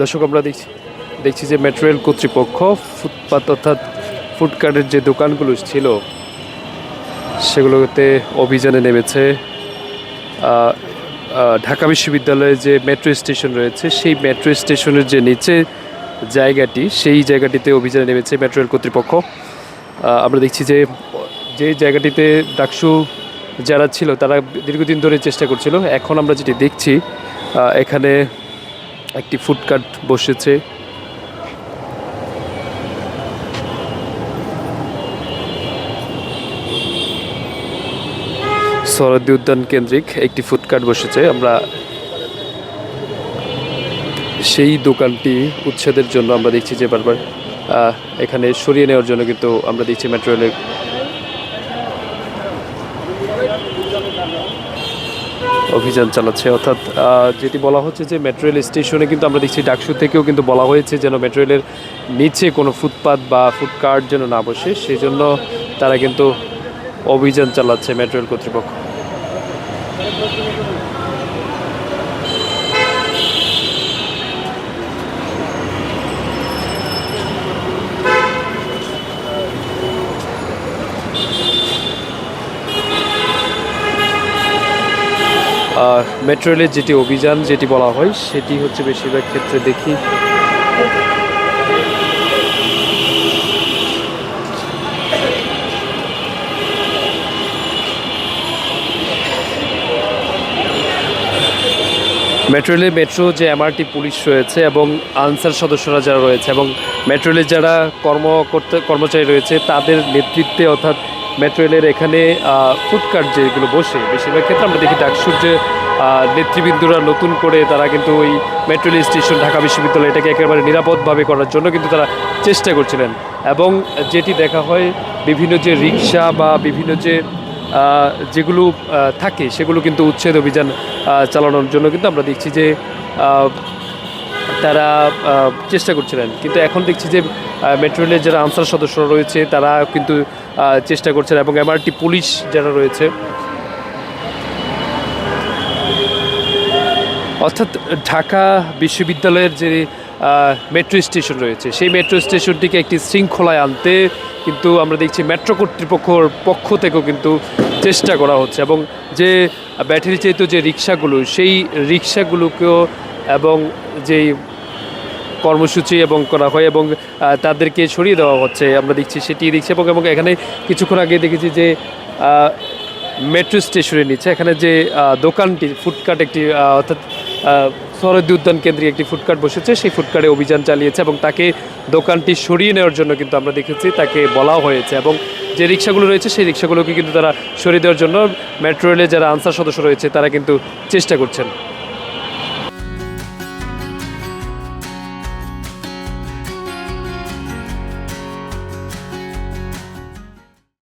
দর্শক, আমরা দেখছি দেখছি যে মেট্রো রেল কর্তৃপক্ষ ফুটপাত অর্থাৎ ফুডকার্টের যে দোকানগুলো ছিল, সেগুলোতে অভিযানে নেমেছে। ঢাকা বিশ্ববিদ্যালয়ে যে মেট্রো স্টেশন রয়েছে, সেই মেট্রো স্টেশনের যে নিচে জায়গাটি, সেই জায়গাটিতে অভিযানে নেমেছে মেট্রো রেল কর্তৃপক্ষ। আমরা দেখছি যে যে জায়গাটিতে ডাকসু যারা ছিল, তারা দীর্ঘদিন ধরে চেষ্টা করছিল। এখন আমরা যেটি দেখছি এখানে একটি ফুডকার্ট বসেছে। সরদি উদ্যান কেন্দ্রিক একটি ফুডকার্ট বসেছে। আমরা সেই দোকানটি উচ্ছেদের জন্য আমরা দেখছি যে বারবার এখানে সরিয়ে নেওয়ার জন্য কিন্তু আমরা দেখছি মেট্রো রেলের অভিযান চালাচ্ছে। অর্থাৎ যেটি বলা হচ্ছে যে মেট্রো রেল স্টেশনে কিন্তু আমরা দেখছি ডাকসু থেকেও কিন্তু বলা হয়েছে যেন মেট্রো রেলের নিচে কোনো ফুটপাত বা ফুডকার্ট যেন না বসে। সেই জন্য তারা কিন্তু অভিযান চালাচ্ছে মেট্রো রেল কর্তৃপক্ষ। মেট্রো রেলের যেটি অভিযান, যেটি বলা হয়, সেটি হচ্ছে বেশিরভাগ ক্ষেত্রে দেখি। মেট্রো মেট্রো, যে এমআরটি পুলিশ রয়েছে এবং আনসার সদস্যরা যারা রয়েছে এবং মেট্রো রেলের যারা কর্ম করতে কর্মচারী রয়েছে, তাদের নেতৃত্বে অর্থাৎ মেট্রো রেলের এখানে ফুডকার্ট যেগুলো বসে। বেশিরভাগ ক্ষেত্রে আমরা দেখি ডাকসুর যে নেতৃবৃন্দরা নতুন করে তারা কিন্তু ওই মেট্রো রেল স্টেশন, ঢাকা বিশ্ববিদ্যালয় এটাকে একেবারে নিরাপদভাবে করার জন্য কিন্তু তারা চেষ্টা করছিলেন। এবং যেটি দেখা হয়, বিভিন্ন যে রিক্সা বা বিভিন্ন যে যেগুলো থাকে, সেগুলো কিন্তু উচ্ছেদ অভিযান চালানোর জন্য কিন্তু আমরা দেখছি যে তারা চেষ্টা করছিলেন। কিন্তু এখন দেখছি যে মেট্রো রেলের যারা আনসার সদস্যরা রয়েছে, তারা কিন্তু চেষ্টা করছেন এবং এমআরটি পুলিশ যারা রয়েছে, অর্থাৎ ঢাকা বিশ্ববিদ্যালয়ের যে মেট্রো স্টেশন রয়েছে, সেই মেট্রো স্টেশনটিকে একটি শৃঙ্খলায় আনতে কিন্তু আমরা দেখছি মেট্রো কর্তৃপক্ষর পক্ষ থেকেও কিন্তু চেষ্টা করা হচ্ছে এবং যে, ব্যাটারি চালিত যে রিক্সাগুলো, সেই রিক্সাগুলোকেও এবং যেই কর্মসূচি এবং করা হয় এবং তাদেরকে সরিয়ে দেওয়া হচ্ছে, আমরা দেখছি সেটি দেখছি এবং এবং এখানে কিছুক্ষণ আগে দেখেছি যে মেট্রো স্টেশনের নিচে এখানে যে দোকানটি ফুডকার্ট একটি অর্থাৎ সরদি উদ্যান কেন্দ্রিক একটি ফুডকার্ট বসেছে, সেই ফুডকার্টে অভিযান চালিয়েছে এবং তাকে দোকানটি সরিয়ে নেওয়ার জন্য কিন্তু আমরা দেখেছি, তাকে বলা হয়েছে এবং যে রিক্সাগুলো রয়েছে, সেই রিক্সাগুলোকে কিন্তু তারা সরিয়ে দেওয়ার জন্য, মেট্রো রেলের যারা আনসার সদস্য রয়েছে, তারা কিন্তু চেষ্টা করছেন।